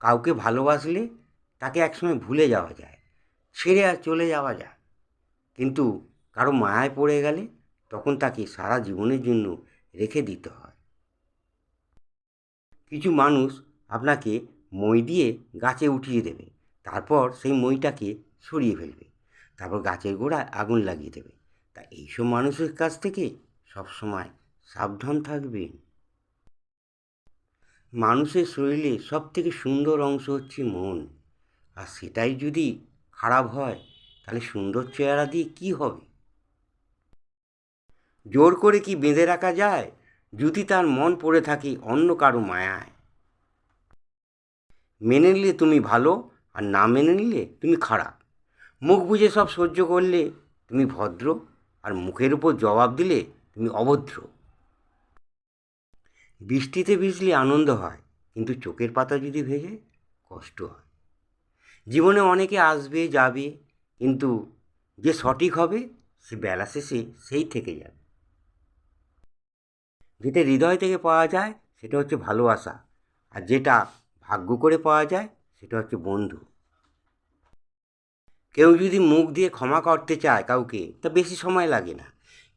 কাউকে ভালোবাসলে তাকে একসময় ভুলে যাওয়া যায়, ছেড়ে আর চলে যাওয়া যায়। কিন্তু কারও মায়ায় পড়ে গেলে তখন তাকে সারা জীবনের জন্য রেখে দিতে হয়। কিছু মানুষ আপনাকে মই দিয়ে গাছে উঠিয়ে দেবে, তারপর সেই মইটাকে সরিয়ে ফেলবে, তারপর গাছের গোড়ায় আগুন লাগিয়ে দেবে। তা এইসব মানুষের কাছ থেকে সবসময় সাবধান থাকবেন। মানুষের শরীরে সব থেকে সুন্দর অংশ হচ্ছে মন। আর সেটাই যদি খারাপ হয়, তাহলে সুন্দর চেহারা দিয়ে কী হবে? জোর করে কি বেঁধে রাখা যায়? যদি তার মন পড়ে থাকে অন্য কারও মায়ায়। মেনে নিলে তুমি ভালো, আর না মেনে নিলে তুমি খারাপ। মুখ বুঝে সব সহ্য করলে তুমি ভদ্র, আর মুখের উপর জবাব দিলে তুমি অভদ্র। বৃষ্টিতে ভিজলে আনন্দ হয়, কিন্তু চোখের পাতা যদি ভেজে, কষ্ট হয়। জীবনে অনেকে আসবে, যাবে, কিন্তু যে সঠিক হবে, সে বেলা শেষে সেই থেকে যাবে। যেটা হৃদয় থেকে পাওয়া যায়, সেটা হচ্ছে ভালোবাসা। আর যেটা ভাগ্য করে পাওয়া যায়, সেটা হচ্ছে বন্ধু। কেউ যদি মুখ দিয়ে ক্ষমা করতে চায় কাউকে, তা বেশি সময় লাগে না।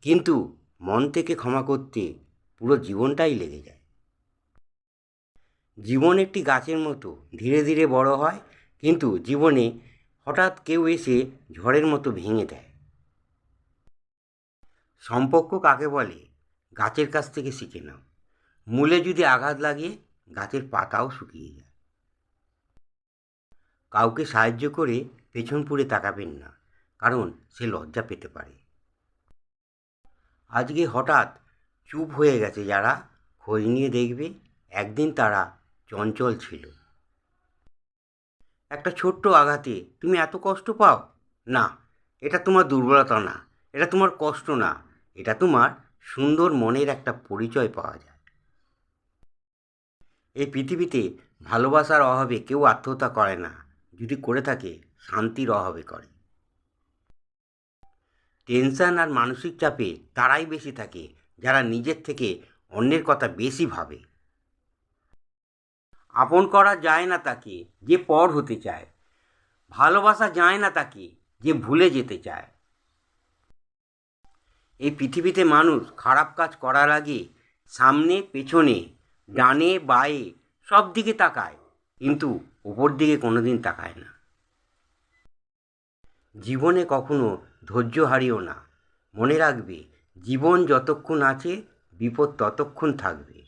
কিন্তু মন থেকে ক্ষমা করতে পুরো জীবনটাই লেগে যায়। জীবন একটি গাছের মতো, ধীরে ধীরে বড় হয়, কিন্তু জীবনে হঠাৎ কেউ এসে ঝড়ের মতো ভেঙে দেয়। সম্পর্ক কাকে বলে? গাছের কাছ থেকে শিখে নাও। মূলে যদি আঘাত লাগে, গাছের পাতাও শুকিয়ে যায়। কাউকে সাহায্য করে পেছন পুড়ে তাকাবেন না, কারণ সে লজ্জা পেতে পারে। আজকে হঠাৎ চুপ হয়ে গেছে যারা। খোঁজ নিয়ে দেখবে একদিন তারা চঞ্চল ছিল। একটা ছোট্ট আঘাতে তুমি এত কষ্ট পাও? না, এটা তোমার দুর্বলতা না, এটা তোমার কষ্ট না, এটা তোমার সুন্দর মনের একটা পরিচয় পাওয়া যায়। এই পৃথিবীতে ভালোবাসার অভাবে কেউ আত্মহত্যা করে না, যদি করে থাকে, শান্তির অভাবে করে। টেনশন আর মানসিক চাপে তারাই বেশি থাকে যারা নিজের থেকে অন্যের কথা বেশি ভাবে। আপন করা যায় না তাকে যে পর হতে চায়। ভালোবাসা যায় না তাকে যে ভুলে যেতে চায়। এই পৃথিবীতে মানুষ খারাপ কাজ করার আগে সামনে, পেছনে, ডানে, বায়ে সব দিকে তাকায়, কিন্তু ওপর দিকে কোনোদিন তাকায় না। জীবনে কখনো ধৈর্য হারিও না। মনে রাখবে জীবন যতক্ষণ আছে, বিপদ ততক্ষণ থাকবে।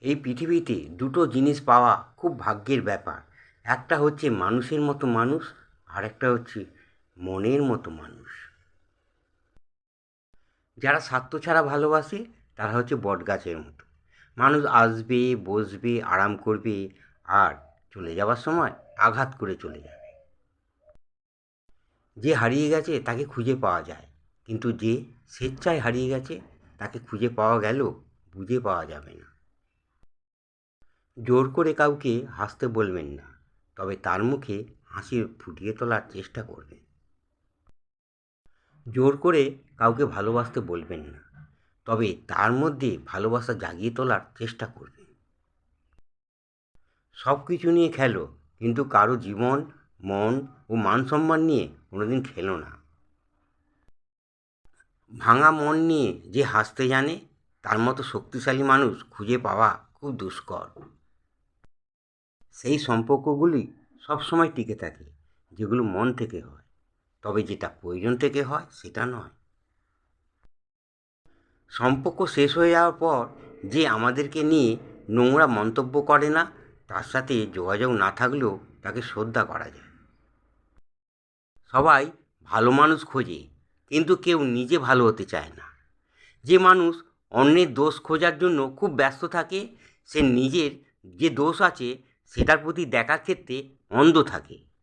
এই পৃথিবীতে দুটো জিনিস পাওয়া খুব ভাগ্যের ব্যাপার। একটা হচ্ছে মানুষের মতো মানুষ, আর একটা হচ্ছে মনের মতো মানুষ। যারা স্বার্থ ছাড়া ভালোবাসে, তারা হচ্ছে বটগাছের মতো। মানুষ আসবে, বসবে, আরাম করবে, আর চলে যাওয়ার সময় আঘাত করে চলে যাবে। যে হারিয়ে গেছে, তাকে খুঁজে পাওয়া যায়। কিন্তু যে স্বেচ্ছায় হারিয়ে গেছে, তাকে খুঁজে পাওয়া গেল বুঝে পাওয়া যাবে না। জোর করে কাউকে হাসতে বলবেন না, তবে তার মুখে হাসি ফুটিয়ে তোলার চেষ্টা করবেন। জোর করে কাউকে ভালোবাসতে বলবেন না, তবে তার মধ্যে ভালোবাসা জাগিয়ে তোলার চেষ্টা করবেন। সব কিছু নিয়ে খেলো, কিন্তু কারও জীবন, মন ও মান সম্মান নিয়ে কোনোদিন খেলো না। ভাঙা মন নিয়ে যে হাসতে জানে, তার মতো শক্তিশালী মানুষ খুঁজে পাওয়া খুব দুষ্কর। সেই সম্পর্কগুলি সবসময় টিকে থাকে, যেগুলো মন থেকে হয়। তবে যেটা প্রয়োজন থেকে হয়, সেটা নয়। সম্পর্ক শেষ হয়ে যাওয়ার পর যে আমাদেরকে নিয়ে নোংরা মন্তব্য করে না, তার সাথে যোগাযোগ না থাকলেও তাকে শ্রদ্ধা করা যায়। সবাই ভালো মানুষ খোঁজে কিন্তু কেউ নিজে ভালো হতে চায় না। যে মানুষ অন্যের দোষ খোঁজার জন্য খুব ব্যস্ত থাকে, সে নিজের যে দোষ আছে, সেটার প্রতি দেখার ক্ষেত্রে অন্ধ থাকে।